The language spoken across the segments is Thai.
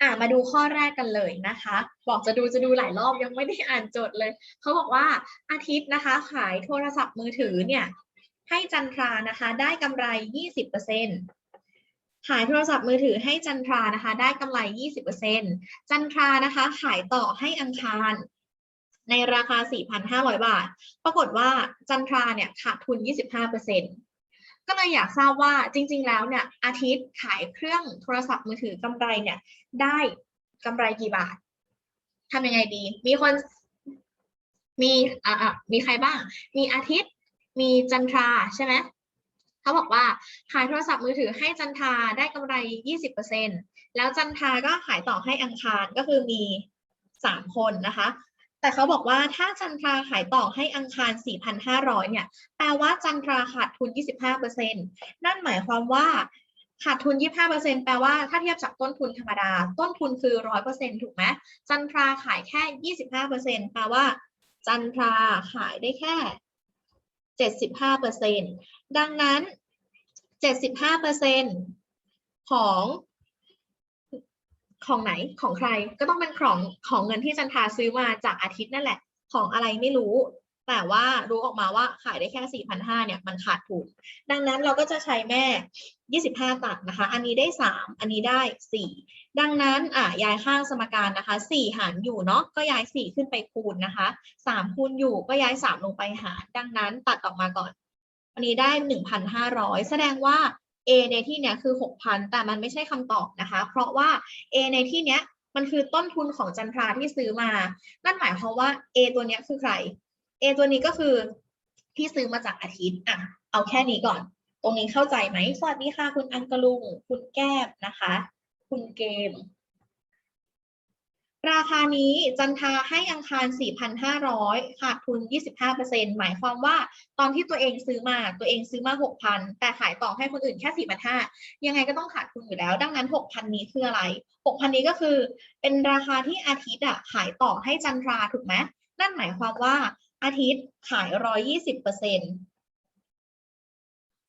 อ่ามาดูข้อแรกกันเลยนะคะ บอกจะดูจะดูหลายรอบยังไม่ได้อ่านโจทย์เลย เขาบอกว่าอาทิตย์นะคะ ขายโทรศัพท์มือถือเนี่ย ให้จันทรานะคะ ได้กำไร 20%ขายโทรศัพท์มือถือให้จันทรานะคะ ได้กำไร 20%จันทรานะคะ ขายต่อให้อังคาร ในราคา 4,500 บาท ปรากฏว่าจันทราเนี่ยขาดทุน 25% ก็เลยอยากทราบว่าจริง ๆ แล้วเนี่ยอาทิตย์ขายเครื่องโทรศัพท์มือถือกำไรเนี่ย ได้กำไรกี่บาททำยังไงดี มีคนมีอ่ามีใครบ้าง มีอาทิตย์ มีจันทราใช่ไหมเขาบอกว่าขายโทรศัพท์มือถือให้จันทราได้กำไร 20%แล้วจันทราก็ขายต่อให้อังคารก็คือมีสามคนนะคะ แต่เขาบอกว่าถ้าจันทราขายต่อให้อังคาร 4,500 เนี่ย แปลว่าจันทราขาดทุน 25%นั่นหมายความว่าขาดทุน 25%แปลว่าถ้าเทียบจากต้นทุนธรรมดา ต้นทุนคือ 100%ถูกไหมจันทราขายแค่ 25%แปลว่า จันทราขายได้แค่ 75%ดังนั้น 75%ของ ของไหนของใครก็ต้องเป็นของของเงินที่จันทาซื้อมาจากอาทิตย์นั่นแหละ ของอะไรไม่รู้ แต่ว่ารู้ออกมาว่าขายได้แค่ 4,500เนี่ยมันขาดทุนดังนั้นเราก็จะใช้แม่ 25 ตัดนะคะ อันนี้ได้ 3 อันนี้ได้ 4 ดังนั้นอะย้ายข้างสมการนะคะ 4 หารอยู่เนาะก็ย้าย 4 ขึ้นไปคูณนะคะ 3 คูณอยู่ก็ย้าย 3 ลงไปหาร ดังนั้นตัดออกมาก่อน อันนี้ได้ 1,500 แสดงว่า A ในที่เนี้ยคือ 6,000 แต่มันไม่ใช่คำตอบนะคะ เพราะว่า A ในที่เนี้ยมันคือต้นทุนของจันทราที่ซื้อมา นั่นหมายความว่า A ตัวเนี้ยคือใคร A ตัวนี้ก็คือที่ซื้อมาจากอาทิตย์อะเอาแค่นี้ก่อน ตรงนี้เข้าใจไหมสวัสดีค่ะคุณอังกลุง คุณแก้มนะคะ คุณเกม ราคานี้จันทาให้อังคาร 4,500 ขาดทุน 25%หมายความว่าตอนที่ตัวเองซื้อมาตัวเองซื้อมา 6,000 แต่ขายต่อให้คนอื่นแค่ 4,500 ยังไงก็ต้องขาดทุนอยู่แล้ว ดังนั้น 6,000 นี้คืออะไร 6,000 นี้ก็คือ เป็นราคาที่อาทิตย์อะขายต่อให้จันทราถูกไหมนั่นหมายความว่าอาทิตย์ขาย 120%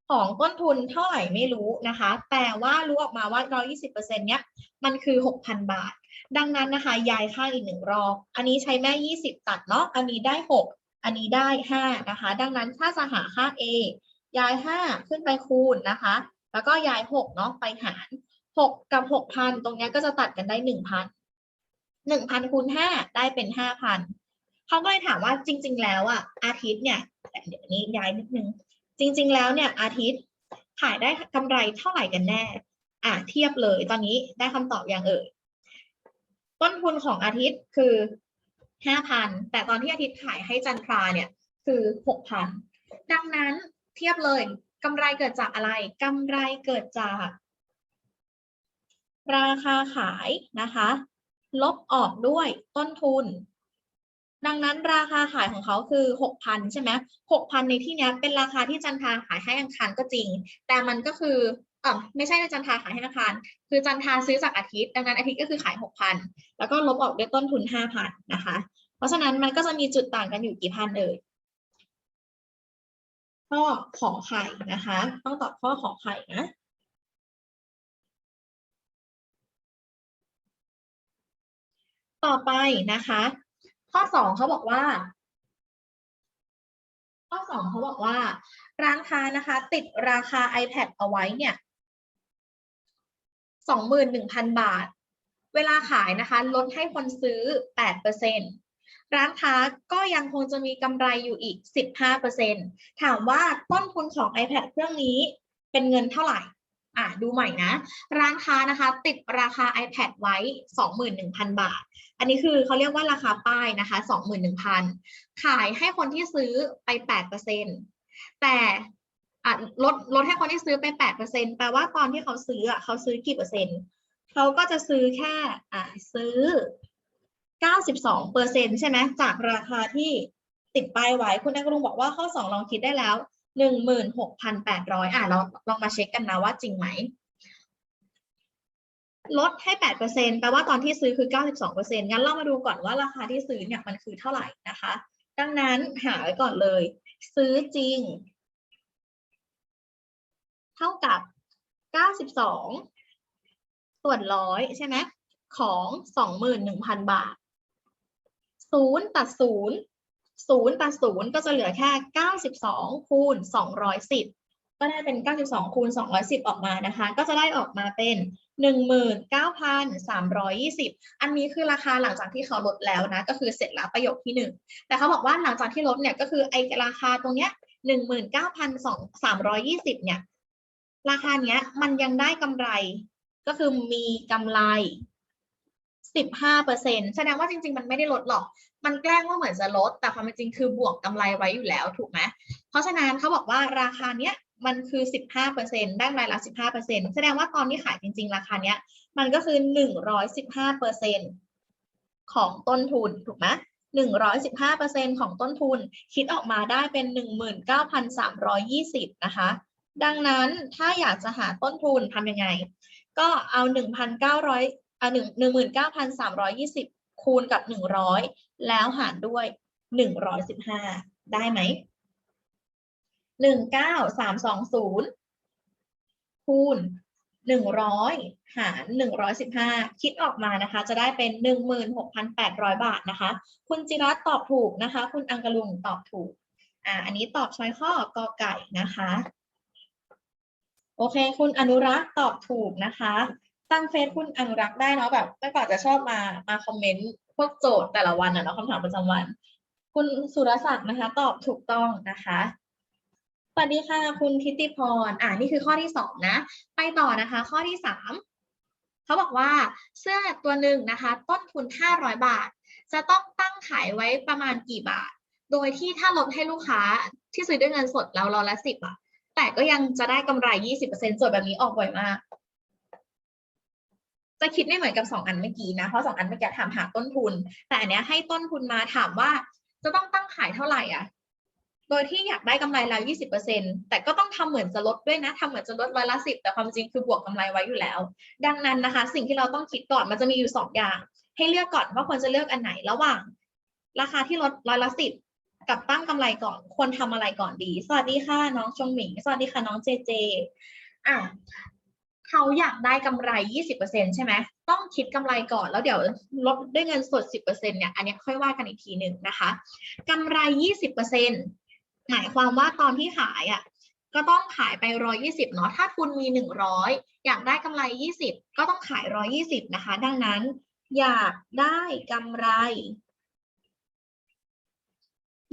ของต้นทุนเท่าไหร่ไม่รู้นะคะ แต่ว่ารู้ออกมาว่า 120%เนี้ยมันคือ 6,000 บาท ดังนั้นนะคะย้ายข้างอีกหนึ่งรอบ อันนี้ใช้แม่ 20 ตัดเนาะ อันนี้ได้ 6 อันนี้ได้ 5 นะคะ ดังนั้นถ้าจะหาค่า A ย้าย 5 ขึ้นไปคูณนะคะ แล้วก็ย้าย 6 เนาะไปหาร 6 กับ 6,000 ตรงเนี้ยก็จะตัดกันได้ 1,000 1,000คูณ5ได้เป็น 5,000เขาก็เลยถามว่าจริง ๆ แล้วอะอาทิตย์เนี่ยเดี๋ยวนี้ย้ายนิดนึง จริง ๆ แล้วเนี่ยอาทิตย์ขายได้กำไรเท่าไหร่กันแน่อะเทียบเลยตอนนี้ได้คำตอบอย่างเอ่ย ต้นทุนของอาทิตย์คือห้าพันแต่ตอนที่อาทิตย์ขายให้จันทราเนี่ยคือหกพันดังนั้นเทียบเลยกำไรเกิดจากอะไรกำไรเกิดจาก ราคาขายนะคะ ลบออกด้วยต้นทุน ดังนั้นราคาขายของเขาคือหกพันใช่ไหมหกพันในที่เนี้ยเป็นราคาที่จันทราขายให้อังคารก็จริง แต่มันก็คือ ออไม่ใช่จันทาขายให้อังคาร คือจันทาซื้อจากอาทิตย์ ดังนั้นอาทิตย์ก็คือขายหกพันแล้วก็ลบออกด้วยต้นทุนห้าพันนะคะ เพราะฉะนั้นมันก็จะมีจุดต่างกันอยู่กี่พันเอ่ยข้อขอไข่นะคะ ต้องตอบข้อขอไข่นะต่อไปนะคะ ข้อสองเขาบอกว่า ข้อสองเขาบอกว่า ร้านค้านะคะ ติดราคา iPad เอาไว้เนี่ย สองหมื่นหนึ่งพันบาท เวลาขายนะคะ ลดให้คนซื้อแปดเปอร์เซ็นร้านค้าก็ยังคงจะมีกำไรอยู่อีกสิบห้าเปอร์เซ็นถามว่าต้นทุนของ iPad เครื่องนี้เป็นเงินเท่าไหร่อะดูใหม่นะ ร้านค้านะคะ ติดราคา iPad ไว้ 21,000 บาท อันนี้คือเขาเรียกว่าราคาป้ายนะคะ 21,000 ขายให้คนที่ซื้อไป 8%แต่ อะลดลดให้คนที่ซื้อไป8%แปลว่าตอนที่เขาซื้ออะเขาซื้อกี่เปอร์เซ็นต์เขาก็จะซื้อแค่อะซื้อ92%ใช่ไหมจากราคาที่ติดป้ายไว้คุณนักรุงบอกว่าข้อ2ลองคิดได้แล้วหนึ่งหมื่นหกพันแปดร้อยอะเราลองมาเช็คกันนะว่าจริงไหมลดให้แปดเปอร์เซ็นแปลว่าตอนที่ซื้อคือเก้าสิบสองเปอร์เซ็นงั้นเรามาดูก่อนว่าราคาที่ซื้อเนี่ยมันคือเท่าไหร่นะคะ ดังนั้นหาไว้ก่อนเลย ซื้อจริง เท่ากับเก้าสิบสองส่วนร้อยใช่ไหมของสองหมื่นหนึ่งพันบาทศูนย์ตัดศูนย์ศูนย์ตัดศูนย์ก็จะเหลือแค่เก้าสิบสองคูณสองร้อยสิบก็ได้เป็นเก้าสิบสองคูณสองร้อยสิบออกมานะคะ ก็จะได้ออกมาเป็นหนึ่งหมื่นเก้าพันสามร้อยยี่สิบอันนี้คือราคาหลังจากที่เขาลดแล้วนะ ก็คือเสร็จแล้วประโยคที่หนึ่งแต่เขาบอกว่าหลังจากที่ลดเนี่ย ก็คือไอราคาตรงเนี้ยหนึ่งหมื่นเก้าพันสองสามร้อยยี่สิบเนี่ย ราคาเนี้ยมันยังได้กำไร ก็คือมีกำไรสิบห้าเปอร์เซ็นแสดงว่าจริง ๆ มันไม่ได้ลดหรอก มันแกล้งว่าเหมือนจะลด แต่ความเป็นจริงคือบวกกำไรไว้อยู่แล้วถูกไหมเพราะฉะนั้นเขาบอกว่าราคาเนี้ยมันคือสิบห้าเปอร์เซ็นได้กำไรละสิบห้าเปอร์เซ็นแสดงว่าตอนที่ขายจริง ๆ ราคาเนี้ย มันก็คือหนึ่งร้อยสิบห้าเปอร์เซ็นของต้นทุนถูกไหมหนึ่งร้อยสิบห้าเปอร์เซ็นของต้นทุน คิดออกมาได้เป็นหนึ่งหมื่นเก้าพันสามร้อยยี่สิบนะคะ ดังนั้นถ้าอยากจะหาต้นทุนทำยังไง ก็เอาหนึ่งพันเก้าร้อยอ่าหนึ่งหนึ่งหมื่นเก้าพันสามร้อยยี่สิบคูณกับหนึ่งร้อยแล้วหารด้วยหนึ่งร้อยสิบห้าได้ไหมหนึ่งเก้าสามสองศูนย์คูณหนึ่งร้อยหารหนึ่งร้อยสิบห้าคิดออกมานะคะ จะได้เป็นหนึ่งหมื่นหกพันแปดร้อยบาทนะคะ คุณจิรัตตอบถูกนะคะ คุณอังกะลุงตอบถูกอ่าอันนี้ตอบช้อยข้อกอไก่นะคะ โอเค คุณอนุรักษ์ตอบถูกนะคะ ตั้งเฟซคุณอนุรักษ์ได้เนาะแบบเมื่อก่อนจะชอบมามาคอมเมนต์พวกโจทย์แต่ละวันอะเนาะคำถามประจำวัน คุณสุรศักดิ์นะคะ ตอบถูกต้องนะคะสวัสดีค่ะ คุณทิติพร อ่านี่คือข้อที่สองนะ ไปต่อนะคะ ข้อที่สามเขาบอกว่าเสื้อตัวหนึ่งนะคะ ต้นทุนห้าร้อยบาท จะต้องตั้งขายไว้ประมาณกี่บาท โดยที่ถ้าลดให้ลูกค้าที่ซื้อด้วยเงินสดแล้วร้อละสิบอะ แต่ก็ยังจะได้กำไรยี่สิบเปอร์เซ็นต์ส่วนแบบนี้ออกบ่อยมาก จะคิดไม่เหมือนกับสองอันเมื่อกี้นะ เพราะสองอันเมื่อกี้ถามหาต้นทุน แต่อันเนี้ยให้ต้นทุนมาถามว่าจะต้องตั้งขายเท่าไหร่อะ โดยที่อยากได้กำไรแล้วยี่สิบเร์เซ็นแต่ก็ต้องทำเหมือนจะลดด้วยนะทำเหมือนจะลดร้อยละสิบแต่ความจริงคือบวกกำไรไว้อยู่แล้ว ดังนั้นนะคะ สิ่งที่เราต้องคิดก่อนมันจะมีอยู่สองอย่าง ให้เลือกก่อนว่าควรจะเลือกอันไหนระหว่าง ราคาที่ลดร้อยละสิบ กับตั้งกำไรก่อนควรทำอะไรก่อนดี สวัสดีค่ะ น้องชงหมิง สวัสดีค่ะ น้องเจเจ อะเขาอยากได้กำไรยี่สิบเปอร์เซ็นใช่ไหม ต้องคิดกำไรก่อน แล้วเดี๋ยวลดด้วยเงินสดสิบเปอร์เซ็นเนี่ย อันนี้ค่อยว่ากันอีกทีหนึ่งนะคะกำไรยี่สิบเปอร์เซ็นหมายความว่าตอนที่ขายอะ ก็ต้องขายไปร้อยี่สิบเนาะ ถ้าทุนมีหนึ่งร้อยอยากได้กำไรยี่สิบก็ต้องขายร้อยี่สิบนะคะ ดังนั้น อยากได้กำไร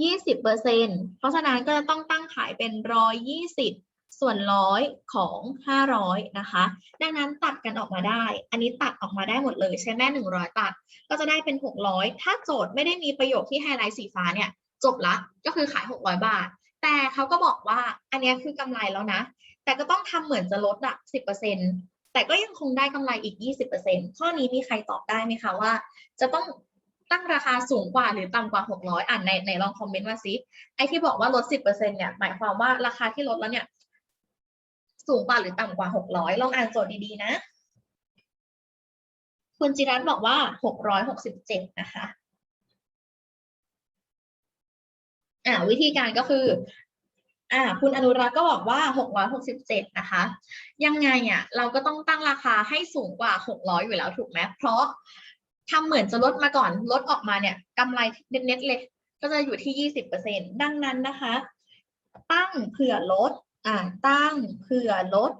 ยี่สิบเปอร์เซ็นเพราะฉะนั้นก็จะต้องตั้งขายเป็นร้อยยี่สิบส่วนร้อยของห้าร้อยนะคะ ดังนั้นตัดกันออกมาได้ อันนี้ตัดออกมาได้หมดเลยใช้แม่หนึ่งร้อยตัด ก็จะได้เป็นหกร้อยถ้าโจทย์ไม่ได้มีประโยคที่ไฮไลท์สีฟ้าเนี่ยจบละก็คือขายหกร้อยบาท แต่เขาก็บอกว่าอันนี้คือกำไรแล้วนะ แต่ก็ต้องทำเหมือนจะลดอะสิบเปอร์เซ็นแต่ก็ยังคงได้กำไรอีกยี่สิบเปอร์เซ็นข้อนี้มีใครตอบได้ไหมคะว่า จะต้อง ตั้งราคาสูงกว่าหรือต่ำกว่าหกร้อยอ่านในในลองคอมเมนต์มาซิไอที่บอกว่าลดสิบเปอร์เซ็นเนี่ยหมายความว่าราคาที่ลดแล้วเนี่ย สูงกว่าหรือต่ำกว่าหกร้อยลองอ่านโจทย์ดีๆนะ คุณจิรัตน์บอกว่าหกร้อยหกสิบเจ็ดนะคะอ่าวิธีการก็คืออ่าคุณอนุรักษ์ก็บอกว่าหกร้อยหกสิบเจ็ดนะคะ ยังไงอะเราก็ต้องตั้งราคาให้สูงกว่าหกร้อยอยู่แล้วถูกไหมเพราะ ทำเหมือนจะลดมาก่อนลดออกมาเนี่ยกำไรเน็ตๆเลย ก็จะอยู่ที่ยี่สิบเปอร์เซ็นดังนั้นนะคะ ตั้งเผื่อลดอ่าตั้งเผื่อลด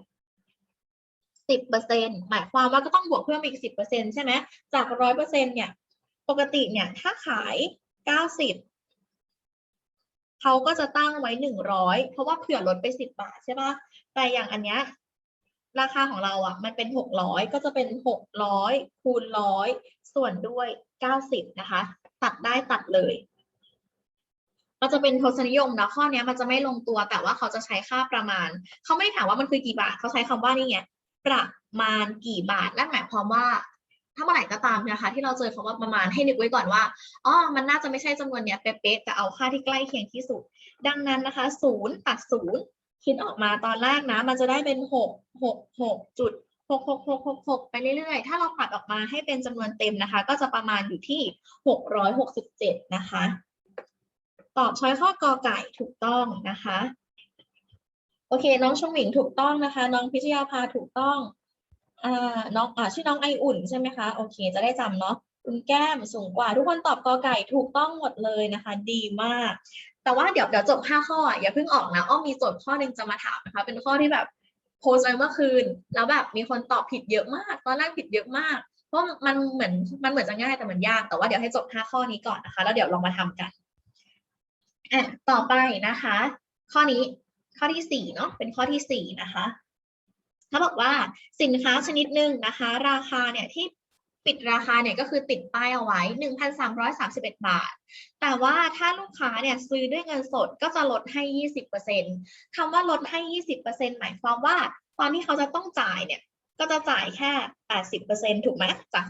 สิบเปอร์เซ็นหมายความว่าก็ต้องบวกเพิ่มอีกสิบเปอร์เซ็นใช่ไหมจากร้อยเปอร์เซ็นเนี่ยปกติเนี่ยถ้าขายเก้าสิบเขาก็จะตั้งไว้หนึ่งร้อยเพราะว่าเผื่อลดไปสิบบาทใช่ปะแต่อย่างอันเนี้ยราคาของเราอะ มันเป็นหกร้อยก็จะเป็นหกร้อยคูณร้อย ส่วนด้วยเก้าสิบนะคะ ตัดได้ตัดเลย ก็จะเป็นทศนิยมนะข้อนี้มันจะไม่ลงตัวแต่ว่าเขาจะใช้ค่าประมาณ เขาไม่ได้ถามว่ามันคือกี่บาท เขาใช้คำว่านี่ไงประมาณกี่บาทนั่นหมายความว่าถ้าเมื่อไหร่ก็ตามนะคะ ที่เราเจอคำว่าประมาณให้นึกไว้ก่อนว่าอ๋อมันน่าจะไม่ใช่จำนวนเนี้ยเป๊ะๆแต่เอาค่าที่ใกล้เคียงที่สุด ดังนั้นนะคะศูนย์ตัดศูนย์คิดออกมาตอนแรกนะ มันจะได้เป็นหกหกหกจุด หกหกหกหกหกไปเรื่อยๆ ถ้าเราปัดออกมาให้เป็นจำนวนเต็มนะคะ ก็จะประมาณอยู่ที่หกร้อยหกสิบเจ็ดนะคะ ตอบช้อยข้อกอไก่ถูกต้องนะคะ โอเค น้องชงหมิงถูกต้องนะคะ น้องพิชยาภาถูกต้องอ่าน้องอ่าชื่อน้องไออุ่นใช่ไหมคะ โอเค จะได้จำเนาะคุณแก้มสูงกว่า ทุกคนตอบกอไก่ถูกต้องหมดเลยนะคะ ดีมาก แต่ว่าเดี๋ยวเดี๋ยวจบห้าข้ออะอย่าเพิ่งออกนะอ้อมมีโจทย์ข้อหนึ่งจะมาถามนะคะ เป็นข้อที่แบบ โพสต์ไว้เมื่อคืน แล้วแบบมีคนตอบผิดเยอะมาก ตอนแรกผิดเยอะมาก เพราะมันเหมือนมันเหมือนจะง่ายแต่มันยากแต่ว่าเดี๋ยวให้จบห้าข้อนี้ก่อนนะคะ แล้วเดี๋ยวลองมาทำกันอะต่อไปนะคะ ข้อนี้ข้อที่สี่เนาะเป็นข้อที่สี่นะคะเขาบอกว่าสินค้าชนิดหนึ่งนะคะ ราคาเนี่ยที่ ปิดราคาเนี่ยก็คือติดป้ายเอาไว้ 1,331 บาท แต่ว่าถ้าลูกค้าเนี่ยซื้อด้วยเงินสดก็จะลดให้ 20%คำว่าลดให้ 20%หมายความว่าตอนที่เขาจะต้องจ่ายเนี่ยก็จะจ่ายแค่ 80%ถูกไหมจาก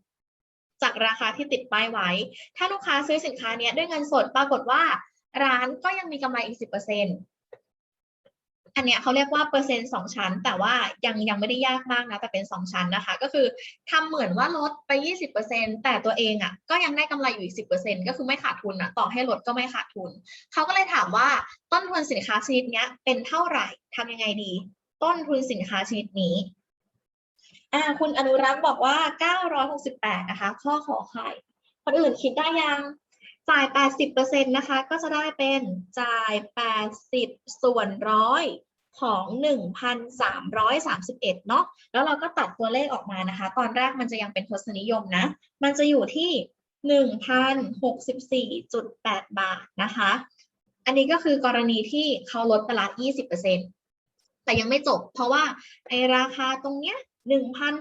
100%จากราคาที่ติดป้ายไว้ ถ้าลูกค้าซื้อสินค้าเนี้ยด้วยเงินสดปรากฏว่า ร้านก็ยังมีกำไรอีก 10% อันเนี้ยเขาเรียกว่าเปอร์เซ็นต์สองชั้น แต่ว่ายังยังไม่ได้ยากมากนะ แต่เป็นสองชั้นนะคะ ก็คือทำเหมือนว่าลดไป 20%แต่ตัวเองอะก็ยังได้กำไรอยู่อีก10%ก็คือไม่ขาดทุนอะต่อให้ลดก็ไม่ขาดทุน เขาก็เลยถามว่าต้นทุนสินค้าชนิดเนี้ยเป็นเท่าไหร่ทำยังไงดี ต้นทุนสินค้าชนิดนี้อ่าคุณอนุรักษ์บอกว่า 968 นะคะ ข้อขอไข่คนอื่นคิดได้ยัง จ่าย 80%นะคะ ก็จะได้เป็นจ่าย 80 ส่วนร้อยของ 1,331 เนาะ แล้วเราก็ตัดตัวเลขออกมานะคะ ตอนแรกมันจะยังเป็นทศนิยมนะ มันจะอยู่ที่ 1,064.8 บาทนะคะ อันนี้ก็คือกรณีที่เขาลดไปละ20%แต่ยังไม่จบ เพราะว่าไอราคาตรงเนี้ย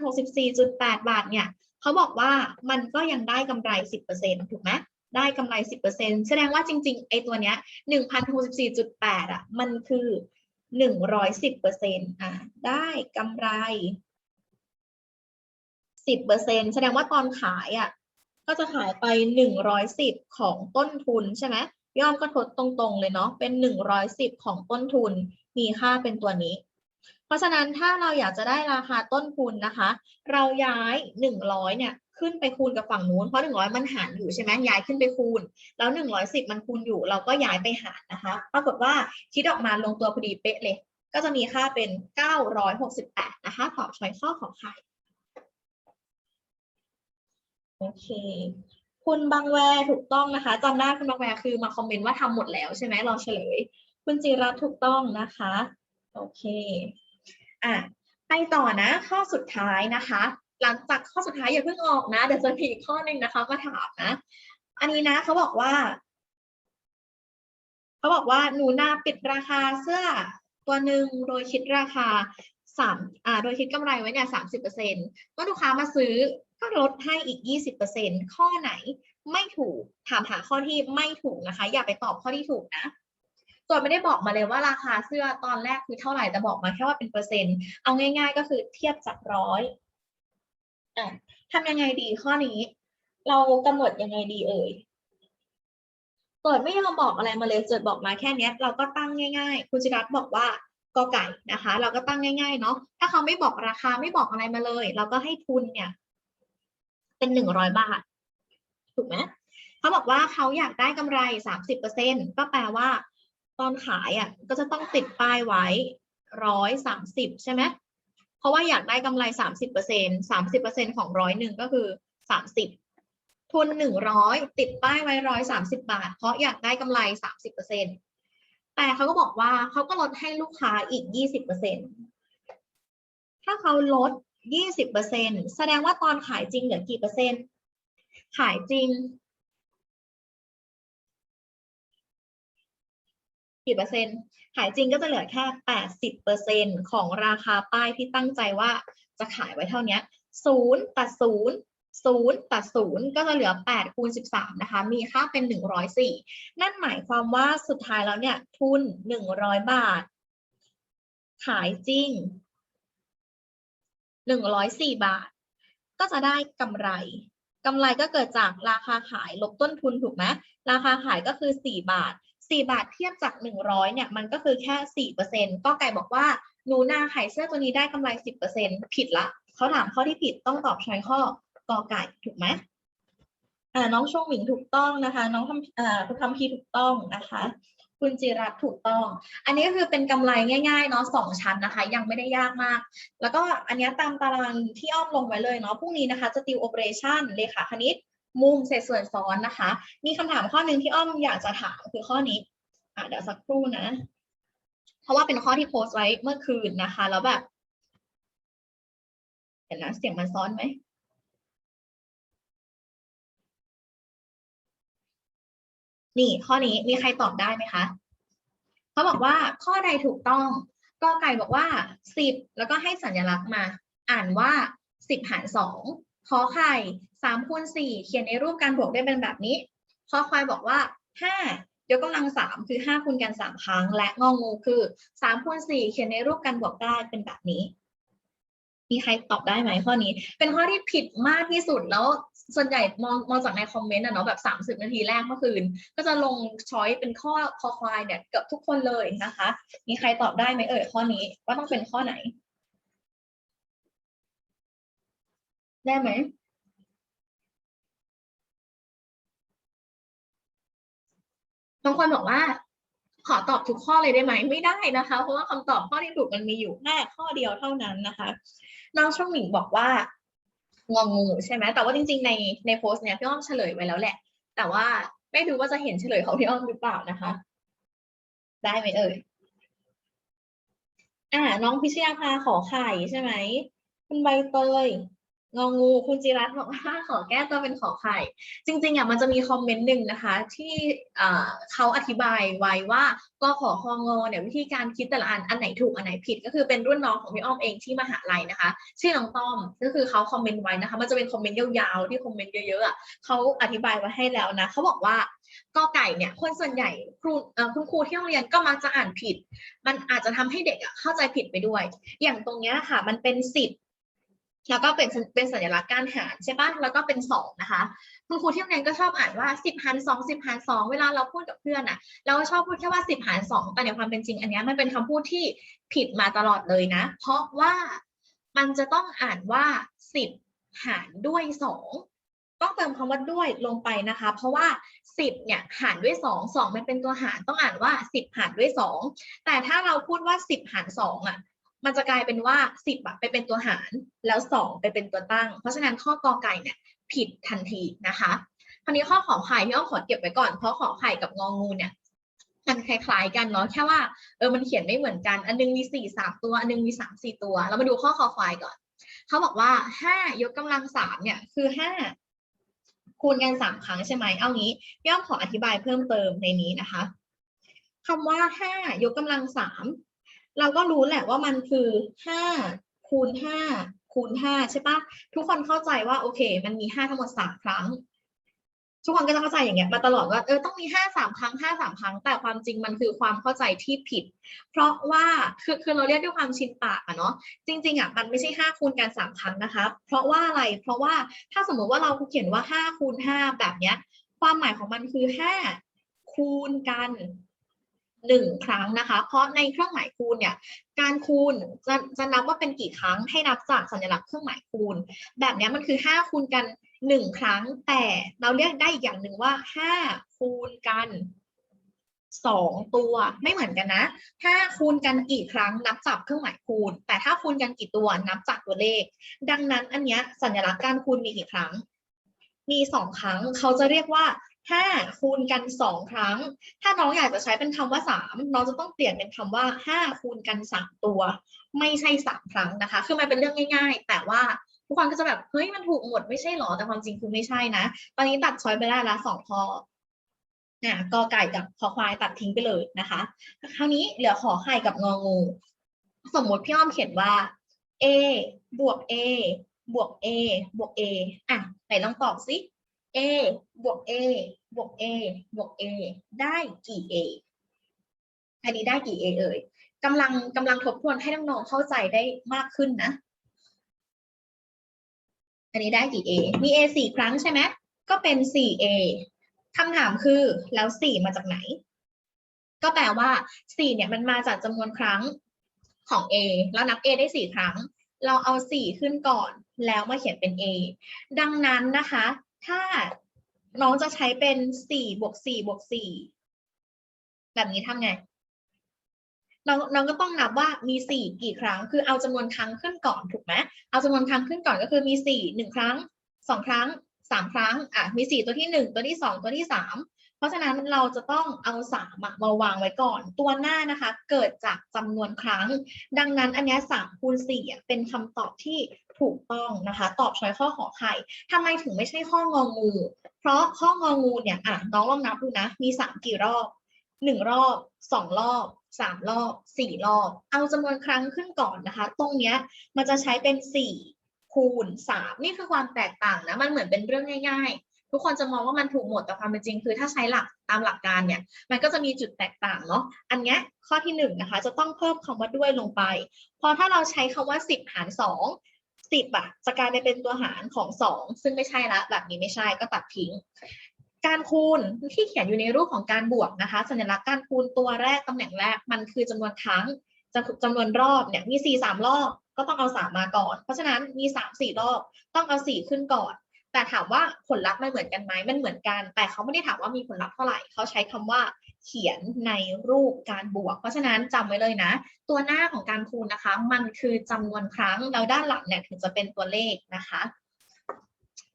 1,064.8 บาทเนี่ย เขาบอกว่ามันก็ยังได้กำไร 10%ถูกไหม ได้กำไร 10%แสดงว่าจริง ๆ ไอ้ตัวเนี้ย1,064.8อะมันคือ 110%อะได้กำไร 10%แสดงว่าตอนขายอะก็จะขายไป 110 ของต้นทุนใช่ไหมย่อมก็ทดตรงๆ เลยเนาะเป็น 110 ของต้นทุนมีค่าเป็นตัวนี้ เพราะฉะนั้นถ้าเราอยากจะได้ราคาต้นทุนนะคะ เราย้าย 100เนี่ย ขึ้นไปคูณกับฝั่งนู้นเพราะ100มันหารอยู่ใช่ไหมย้ายขึ้นไปคูณ แล้ว110มันคูณอยู่ เราก็ย้ายไปหารนะคะ ปรากฏว่าคิดออกมาลงตัวพอดีเป๊ะเลย ก็จะมีค่าเป็น968นะคะตอบช้อยข้อของใครโอเค คุณบางแวถูกต้องนะคะจำได้คุณบางแวคือมาคอมเมนต์ว่าทำหมดแล้วใช่ไหมเราเฉลย คุณจิรัตน์ถูกต้องนะคะ โอเคอะไปต่อนะข้อสุดท้ายนะคะ หลังจากข้อสุดท้ายอย่าเพิ่งออกนะ เดี๋ยวจะมีอีกข้อหนึ่งนะคะมาถามนะ อันนี้นะเขาบอกว่า เขาบอกว่าหนูนาปิดราคาเสื้อตัวหนึ่งโดยคิดราคาสามอ่า โดยคิดกำไรไว้เนี่ยสามสิบเปอร์เซ็นต์เมื่อลูกค้ามาซื้อก็ลดให้อีกยี่สิบเปอร์เซ็นต์ข้อไหนไม่ถูก ถามหาข้อที่ไม่ถูกนะคะ อย่าไปตอบข้อที่ถูกนะส่วไม่ได้บอกมาเลยว่าราคาเสื้อตอนแรกคือเท่าไหร่แต่บอกมาแค่ว่าเป็นเปอร์เซ็นต์ เอาง่าย ๆ ก็คือเทียบจากร้อย อะทำยังไงดีข้อนี้ เรากำหนดยังไงดีเอ่ยเปิดไม่ยอมบอกอะไรมาเลยเจิดบอกมาแค่นี้เราก็ตั้งง่ายๆคุณจิรัตบอกว่ากอไก่นะคะ เราก็ตั้งง่ายๆเนาะถ้าเขาไม่บอกราคาไม่บอกอะไรมาเลย เราก็ให้ทุนเนี่ย เป็นหนึ่งร้อยบาท ถูกไหมเขาบอกว่าเขาอยากได้กำไรสามสิบเปอร์เซ็นก็แปลว่า ตอนขายอะก็จะต้องติดป้ายไว้ร้อยสามสิบใช่ไหม เพราะว่าอยากได้กำไรสามสิบเปอร์เซ็นสามสิบเปอร์เซ็นของร้อยหนึ่งก็คือสามสิบทุนหนึ่งร้อยติดป้ายไว้ร้อยสามสิบาท เพราะอยากได้กำไรสามสิบเปอร์เซ็นแต่เขาก็บอกว่าเขาก็ลดให้ลูกค้าอีกยี่สิบเปอร์เซ็นถ้าเขาลดยี่สิบเปอร์เซ็นแสดงว่าตอนขายจริงเหลือกี่เปอร์เซ็นต์ ขายจริง กี่เปอร์เซ็นต์ ขายจริงก็จะเหลือแค่แปดสิบเปอร์เซ็นของราคาป้ายที่ตั้งใจว่าจะขายไว้เท่านี้ศูนย์ตัดศูนย์ศูนย์ตัดศูนย์ก็จะเหลือแปดคูณสิบสามนะคะ มีค่าเป็นหนึ่งร้อยสี่นั่นหมายความว่าสุดท้ายแล้วเนี่ย ทุนหนึ่งร้อยบาท ขายจริงหนึ่งร้อยสี่บาท ก็จะได้กำไรกำไรก็เกิดจากราคาขายลบต้นทุนถูกไหมราคาขายก็คือสี่บาท สี่บาทเทียบจากหนึ่งร้อยเนี่ยมันก็คือแค่สี่เปอร์เซ็นก็ไก่บอกว่าหนูนาขายเสื้อตัวนี้ได้กำไรสิบเปอร์เซ็นผิดละเขาถามข้อที่ผิดต้องตอบใช้ข้อกอไก่ถูกไหมอ่าน้องช่วงหมิงถูกต้องนะคะ น้องทำอ่าคุณทำพีถูกต้องนะคะ คุณจิรัตถูกต้อง อันนี้ก็คือเป็นกำไรง่ายๆเนาะสองชั้นนะคะ ยังไม่ได้ยากมาก แล้วก็อันนี้ตามตารางที่อ้อมลงไว้เลยเนาะพรุ่งนี้นะคะจะติวโอเปอเรชั่นเลขาคณิต มุมเศษส่วนซ้อนนะคะ มีคำถามข้อหนึ่งที่อ้อมอยากจะถามคือข้อนี้อะเดี๋ยวสักครู่นะ เพราะว่าเป็นข้อที่โพสต์ไว้เมื่อคืนนะคะ แล้วแบบเห็นนะเสียงมันซ้อนไหมนี่ข้อนี้มีใครตอบได้ไหมคะเขาบอกว่าข้อใดถูกต้องกอไก่บอกว่าสิบแล้วก็ให้สัญลักษณ์มา อ่านว่าสิบหารสองขอไข่ สามคูณสี่เขียนในรูปการบวกได้เป็นแบบนี้ขอควายบอกว่าห้ายกกำลังสามคือห้าคูณกันสามครั้ง และงองูคือสามคูณสี่เขียนในรูปการบวกได้เป็นแบบนี้ มีใครตอบได้ไหมข้อนี้ เป็นข้อที่ผิดมากที่สุดแล้วส่วนใหญ่มองมองจากในคอมเมนต์อะเนาะแบบสามสิบนาทีแรกเมื่อคืน ก็จะลงช้อยเป็นข้อคอควายเนี่ยเกือบทุกคนเลยนะคะ มีใครตอบได้ไหมเอ่ยข้อนี้ว่าต้องเป็นข้อไหน ได้ไหม บางคนบอกว่า ขอตอบทุกข้อเลยได้ไหมไม่ได้นะคะ เพราะว่าคำตอบข้อที่ถูกมันมีอยู่แค่ข้อเดียวเท่านั้นนะคะน้องช่องหมิงบอกว่างองูใช่ไหมแต่ว่าจริงๆในในโพสต์เนี่ยพี่อ้อมเฉลยไว้แล้วแหละ แต่ว่าไม่รู้ว่าจะเห็นเฉลยของพี่อ้อมหรือเปล่านะคะ ได้ไหมเอ่ยอ่าน้องพิชยาภาขอไข่ใช่ไหมคุณใบเตย งองูคุณจิรัตน์บอกว่าขอแก้ตัวเป็นขอไข่ จริงๆอะมันจะมีคอมเมนต์หนึ่งนะคะ ที่เขาอธิบายไว้ว่าก็ขอคองอเนี่ยวิธีการคิดแต่ละอันอันไหนถูกอันไหนผิด ก็คือเป็นรุ่นน้องของพี่อ้อมเองที่มหาลัยนะคะ ชื่อน้องต้อมก็คือเขาคอมเมนต์ไว้นะคะ มันจะเป็นคอมเมนต์ยาวๆที่คอมเมนต์เยอะๆอะเขาอธิบายไว้ให้แล้วนะเขาบอกว่ากอไก่เนี่ยคนส่วนใหญ่ครูคุณครูที่โรงเรียนก็มักจะอ่านผิด มันอาจจะทำให้เด็กอะเข้าใจผิดไปด้วย อย่างตรงเนี้ยค่ะมันเป็นสิบ แล้วก็เป็นเป็นสัญลักษณ์การหารใช่ปะแล้วก็เป็นสองนะคะ คุณครูที่โรงเรียนก็ชอบอ่านว่าสิบหารสองสิบหารสองเวลาเราพูดกับเพื่อนอะเราก็ชอบพูดแค่ว่าสิบหารสองแต่ในความเป็นจริงอันนี้มันเป็นคำพูดที่ผิดมาตลอดเลยนะ เพราะว่ามันจะต้องอ่านว่าสิบหารด้วยสองต้องเติมคำว่าด้วยลงไปนะคะ เพราะว่าสิบเนี่ยหารด้วยสองสองมันเป็นตัวหารต้องอ่านว่าสิบหารด้วยสองแต่ถ้าเราพูดว่าสิบหารสองอะ มันจะกลายเป็นว่าสิบอะไปเป็นตัวหาร แล้วสองไปเป็นตัวตั้ง เพราะฉะนั้นข้อกอไก่เนี่ยผิดทันทีนะคะคราวนี้ข้อขอไข่พี่อ้อมขอเก็บไว้ก่อนเพราะขอไข่กับงองูเนี่ยมันคล้ายๆกันเนาะแค่ว่าเออมันเขียนไม่เหมือนกัน อันนึงมีสี่สามตัว อันนึงมีสามสี่ตัว เรามาดูข้อคอควายก่อน เขาบอกว่าห้ายกกำลังสามเนี่ยคือห้าคูณกันสามครั้งใช่ไหมเอางี้พี่อ้อมขออธิบายเพิ่มเติมในนี้นะคะคำว่าห้ายกกำลังสาม เราก็รู้แหละว่ามันคือห้าคูณห้าคูณห้าใช่ปะทุกคนเข้าใจว่าโอเค มันมีห้าทั้งหมดสามครั้ง ทุกคนก็จะเข้าใจอย่างเงี้ยมาตลอดว่าเออต้องมีห้าสามครั้งห้าสามครั้ง แต่ความจริงมันคือความเข้าใจที่ผิด เพราะว่าคือคือเราเรียกด้วยความชินปากอะเนาะจริงๆอะมันไม่ใช่ห้าคูณกันสามครั้งนะคะ เพราะว่าอะไรเพราะว่าถ้าสมมติว่าเราเขียนว่าห้าคูณห้าแบบเนี้ย ความหมายของมันคือห้าคูณกัน หนึ่งครั้งนะคะ เพราะในเครื่องหมายคูณเนี่ยการคูณจะจะนับว่าเป็นกี่ครั้งให้นับจากสัญลักษณ์เครื่องหมายคูณ แบบนี้มันคือห้าคูณกันหนึ่งครั้ง แต่เราเรียกได้อีกอย่างหนึ่งว่าห้าคูณกันสองตัวไม่เหมือนกันนะ ถ้าคูณกันกี่ครั้งนับจากเครื่องหมายคูณ แต่ถ้าคูณกันกี่ตัวนับจากตัวเลข ดังนั้นอันเนี้ยสัญลักษณ์การคูณมีกี่ครั้ง มีสองครั้งเขาจะเรียกว่า ห้าคูณกันสองครั้ง ถ้าน้องอยากจะใช้เป็นคำว่าสามน้องจะต้องเปลี่ยนเป็นคำว่าห้าคูณกันสามตัว ไม่ใช่สามครั้งนะคะ คือมันเป็นเรื่องง่าย ๆ แต่ว่าทุกคนก็จะแบบ เฮ้ย มันถูกหมดไม่ใช่หรอ แต่ความจริงคือไม่ใช่นะ ตอนนี้ตัดช้อยไปได้ละสองข้ออะกอไก่กับขอควายตัดทิ้งไปเลยนะคะ คราวนี้เหลือขอไข่กับงองู สมมติพี่อ้อมเขียนว่า a บวก a บวก a บวก a อะไหนลองตอบสิ a บวก a บวก a บวก a ได้กี่ a อันนี้ได้กี่ a เอ่ยกำลังกำลังทบทวนให้น้องๆเข้าใจได้มากขึ้นนะ อันนี้ได้กี่ a มี a สี่ครั้งใช่ไหมก็เป็นสี่ a คำถามคือแล้วสี่มาจากไหน ก็แปลว่าสี่เนี่ยมันมาจากจำนวนครั้งของ a แล้วนับ a ได้สี่ครั้ง เราเอาสี่ขึ้นก่อนแล้วมาเขียนเป็น a ดังนั้นนะคะ ถ้าน้องจะใช้เป็นสี่บวกสี่บวกสี่แบบนี้ทำไงเราเราก็ต้องนับว่ามีสี่กี่ครั้ง คือเอาจำนวนครั้งขึ้นก่อนถูกไหมเอาจำนวนครั้งขึ้นก่อนก็คือมีสี่หนึ่งครั้งสองครั้งสามครั้งอะมีสี่ตัวที่หนึ่งตัวที่สองตัวที่สามเพราะฉะนั้นเราจะต้องเอาสามมาวางไว้ก่อน ตัวหน้านะคะ เกิดจากจำนวนครั้ง ดังนั้นอันนี้สามคูณสี่เป็นคำตอบที่ ถูกต้องนะคะ ตอบช้อยข้อขอไข่ทำไมถึงไม่ใช่ข้ององู เพราะข้ององูเนี่ยอะน้องลองนับดูนะ มีสามกี่รอบหนึ่งรอบสองรอบสามรอบสี่รอบ เอาจำนวนครั้งขึ้นก่อนนะคะ ตรงเนี้ยมันจะใช้เป็นสี่คูณสามนี่คือความแตกต่างนะ มันเหมือนเป็นเรื่องง่าย ๆ ทุกคนจะมองว่ามันถูกหมดแต่ความเป็นจริง คือถ้าใช้หลักตามหลักการเนี่ย มันก็จะมีจุดแตกต่างเนาะอันเนี้ยข้อที่หนึ่งนะคะ จะต้องเพิ่มคำว่าด้วยลงไป พอถ้าเราใช้คำว่าสิบหารสอง สิบอะจะกลายไปเป็นตัวหารของสองซึ่งไม่ใช่ละแบบนี้ไม่ใช่ก็ตัดทิ้ง การคูณที่เขียนอยู่ในรูปของการบวกนะคะ สัญลักษณ์การคูณตัวแรกตำแหน่งแรกมันคือจำนวนครั้งจำจำนวนรอบเนี่ยมีสี่สามรอบก็ต้องเอาสามมาก่อน เพราะฉะนั้นมีสามสี่รอบต้องเอาสี่ขึ้นก่อน แต่ถามว่าผลลัพธ์มันเหมือนกันไหมมันเหมือนกัน แต่เขาไม่ได้ถามว่ามีผลลัพธ์เท่าไหร่ เขาใช้คำว่าเขียนในรูปการบวก เพราะฉะนั้นจำไว้เลยนะ ตัวหน้าของการคูณนะคะ มันคือจำนวนครั้งแล้วด้านหลังเนี่ยถึงจะเป็นตัวเลขนะคะ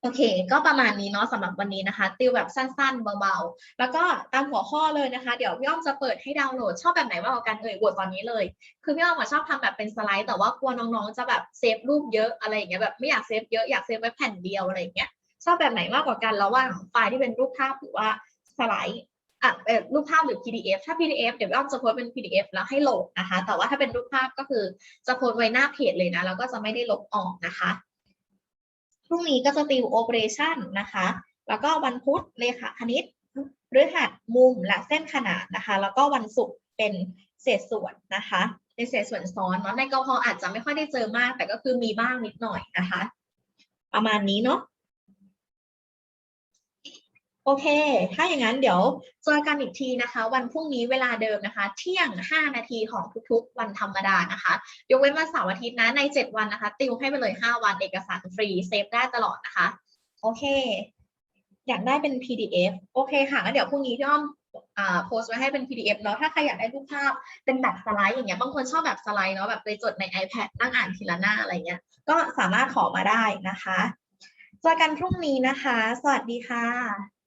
โอเค ก็ประมาณนี้เนาะสำหรับวันนี้นะคะ ติวแบบสั้นๆเบาๆ แล้วก็ตามหัวข้อเลยนะคะ เดี๋ยวพี่อ้อมจะเปิดให้ดาวน์โหลด ชอบแบบไหนมากกว่ากันเอ่ยโหวตตอนนี้เลย คือพี่อ้อมชอบทำแบบเป็นสไลด์แต่ว่ากลัวน้องๆ จะแบบเซฟรูปเยอะอะไรอย่างเงี้ยแบบไม่อยากเซฟเยอะอยากเซฟไว้แผ่นเดียวอะไรอย่างเงี้ยชอบแบบไหนมากกว่ากันระหว่างไฟล์ที่เป็นรูปภาพหรือว่าสไลด์อะเออรูปภาพหรือ PDF ถ้า PDF เดี๋ยวพี่อ้อมจะโพสเป็น PDF แล้วให้โหลดนะคะ แต่ว่าถ้าเป็นรูปภาพก็คือจะโพสไว้หน้าเพจเลยนะแล้วก็จะไม่ได้ลบออกนะคะ พรุ่งนี้ก็จะติวโอเปอเรชันนะคะ แล้วก็วันพุธเลขาคณิตพฤหัสมุมและเส้นขนาดนะคะ แล้วก็วันศุกร์เป็นเศษส่วนนะคะ เป็นเศษส่วนซ้อนเนาะในกพอาจจะไม่ค่อยได้เจอมาก แต่ก็คือมีบ้างนิดหน่อยนะคะ ประมาณนี้เนาะ โอเค ถ้าอย่างนั้นเดี๋ยวเจอกันอีกทีนะคะ วันพรุ่งนี้เวลาเดิมนะคะ เที่ยง 5 นาทีของทุกๆ วันธรรมดานะคะ ยกเว้นวันเสาร์อาทิตย์นะ ใน 7 วันนะคะ ติวให้ไปเลย 5 วันเอกสารฟรีเซฟได้ตลอดนะคะ โอเค อยากได้เป็น PDF โอเคค่ะแล้วเดี๋ยวพรุ่งนี้พี่อ้อมอ่าโพสต์ไว้ให้เป็น PDF แล้วถ้าใครอยากได้รูปภาพเป็นแบบสไลด์อย่างเงี้ยบางคนชอบแบบสไลด์เนาะแบบไปจดใน iPad นั่งอ่านทีละหน้าอะไรเงี้ย ก็สามารถขอมาได้นะคะเจอกันพรุ่งนี้นะคะ สวัสดีค่ะ